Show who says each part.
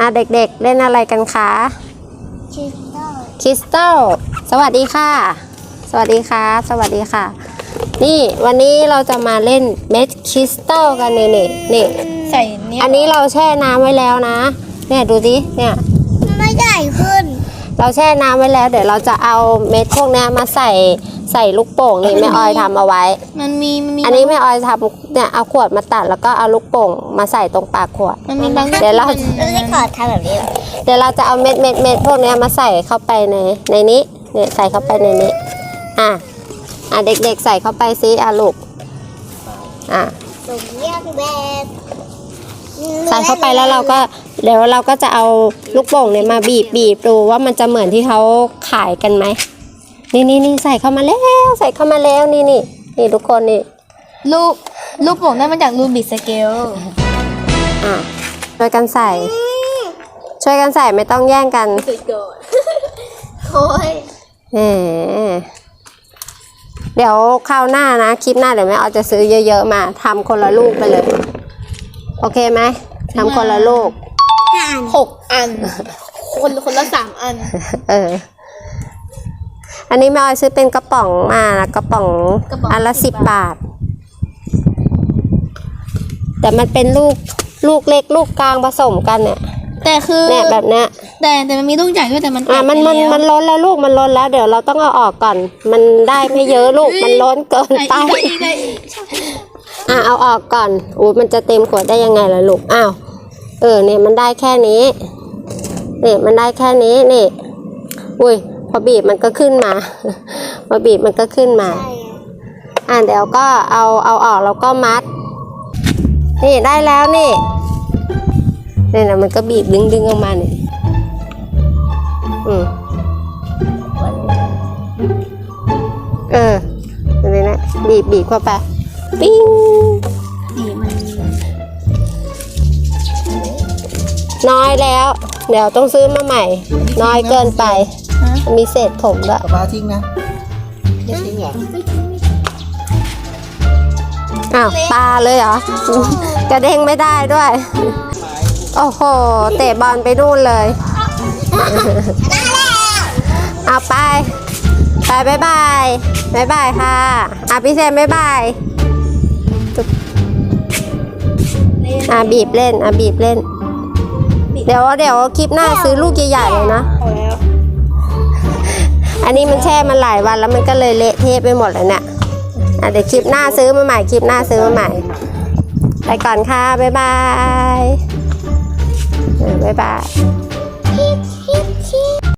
Speaker 1: อะเด็กๆเล่นอะไรกันคะ
Speaker 2: ชิสเตอร์
Speaker 1: คริสตัลสวัสดีค่ะ สวัสดีค่ะ สวัสดีค่ะ นี่วันนี้เราจะมาเล่นเม็ดคริสตัลกันนี่นี่นี่
Speaker 3: ใส่เนี่ย
Speaker 1: อันนี้เราแช่น้ำไว้แล้วนะ เนี่ยดูสิเนี่ย
Speaker 2: มันไม่ใหญ่ขึ้น
Speaker 1: เราแช่น้ำไว้แล้ว เดี๋ยวเราจะเอาเม็ดพวกเนี้ยมาใส่ใส่ลูกโป่งนี่แม่ออยทำเอาไว้
Speaker 3: มันมีมันมี
Speaker 1: อันนี้แม่ออยทำเนี่ยเอาขวดมาตัดแล้วก็เอาลูกโป่งมาใส่ตรงปากขวด
Speaker 3: มันมีบาง
Speaker 1: เดี๋ยวเรา
Speaker 2: แล้วได้ขอทำแบบนี้เหรอ
Speaker 1: เดี๋ยวเราจะเอาเม็ดเม็ดเม็ดพวกเนี้ยมาใส่เข้าไปในในนี้เนี่ยใส่เข้าไปในนี้อะอะเด็กๆใส่เข้าไปซิอะลูกอะ
Speaker 2: สุ่มเยี่ยงแบบ
Speaker 1: ใส่เข้าไปแล้วเราก็เดี๋ยวเราก็จะเอาลูกโป่งเนี่ยมาบีบบีบดูว่ามันจะเหมือนที่เขาขายกันไหมนี่นี่นี่ใส่เข้ามาแล้วใส่เข้ามาแล้วนี่นี่นี่ทุกคนนี่
Speaker 3: ลูกลูกโป่งได้มาจากรูบิกสเกล
Speaker 1: อะช่วยกันใส่ ช่วยกันใส่ไม่ต้องแย่งกัน
Speaker 3: สุดยอดโอ้ย
Speaker 1: แหมเดี๋ยวคราวหน้านะ คลิปหน้าเดี๋ยวแม่เอาจะซื้อเยอะๆมาทำคนละลูกไปเลย โอเคไหมทำคนละลูก
Speaker 2: ห่าน
Speaker 3: หกอัน คนคนละสามอัน
Speaker 1: เออ อันนี้แม่ออยซื้อเป็นกระป๋องมานะกระป๋อง
Speaker 3: กระป๋อง
Speaker 1: อันละ
Speaker 3: สิ
Speaker 1: สิ
Speaker 3: บ
Speaker 1: บบา
Speaker 3: บา
Speaker 1: ท
Speaker 3: ท
Speaker 1: แต่มันเป็นลูกลูกเล็กลูกกลางผสมกันเนี่ย
Speaker 3: แต่คือ
Speaker 1: เนี่ยแบบเนี้ย
Speaker 3: แต่แต่มันมีลูกใหญ่ด้วยแต่มัน
Speaker 1: อะมันมัน
Speaker 3: แตกไปแล้ว
Speaker 1: มันล้นแล้วลูกมันล้นแล้ว เดี๋ยวเราต้องเอาออกก่อน มันได้ไม่เยอะลูกมันล้นเกินไป
Speaker 3: ได้อีกได้อีก
Speaker 1: อะเอาออกก่อนอู้มันจะเต็มขวดได้ยังไงล่ะลูกอ้าวเออเนี่ยมันได้แค่นี้นี่มันได้แค่นี้นี่อุ้ยพอบีบมันก็ขึ้นมา พอบีบมันก็ขึ้นมา อะเดี๋ยวก็เอาเอาออกแล้วก็มัด นี่ได้แล้วนี่นี่นะมันก็บีบดึงดึงออกมาเนี่ยอืมเอออะไรนะบีบบีบเข้าไปปิ้ง น้อยแล้ว เดี๋ยวต้องซื้อมาใหม่ น้อยเกินไป
Speaker 3: ฮะ
Speaker 1: มีเศษผมด้วย
Speaker 4: ป๊าป๊าทิ้งนะไม่ทิ้งเหรอ
Speaker 1: อ้าวปลาเลยเหรอกระเด้งไม่ได้ด้วย โอ้โห เตะบอลไปนู่นเลยเอาไป ไปบายบายบายบายค่ะอะพี่เซมบายบายอะบีบเล่นอะบีบเล่นเดี๋ยวเดี๋ยวคลิปหน้าซื้อลูกใหญ่ๆเลยนะ
Speaker 3: เอาแล้ว
Speaker 1: อันนี้มันแช่มันหลายวันแล้วมันก็เลยเละเทะไปหมดเลยเนี่ยอะเดี๋ยวคลิปหน้าซื้อมาใหม่คลิปหน้าซื้อมาใหม่ ไปก่อนค่ะ บ๊ายบายเออบ๊ายบาย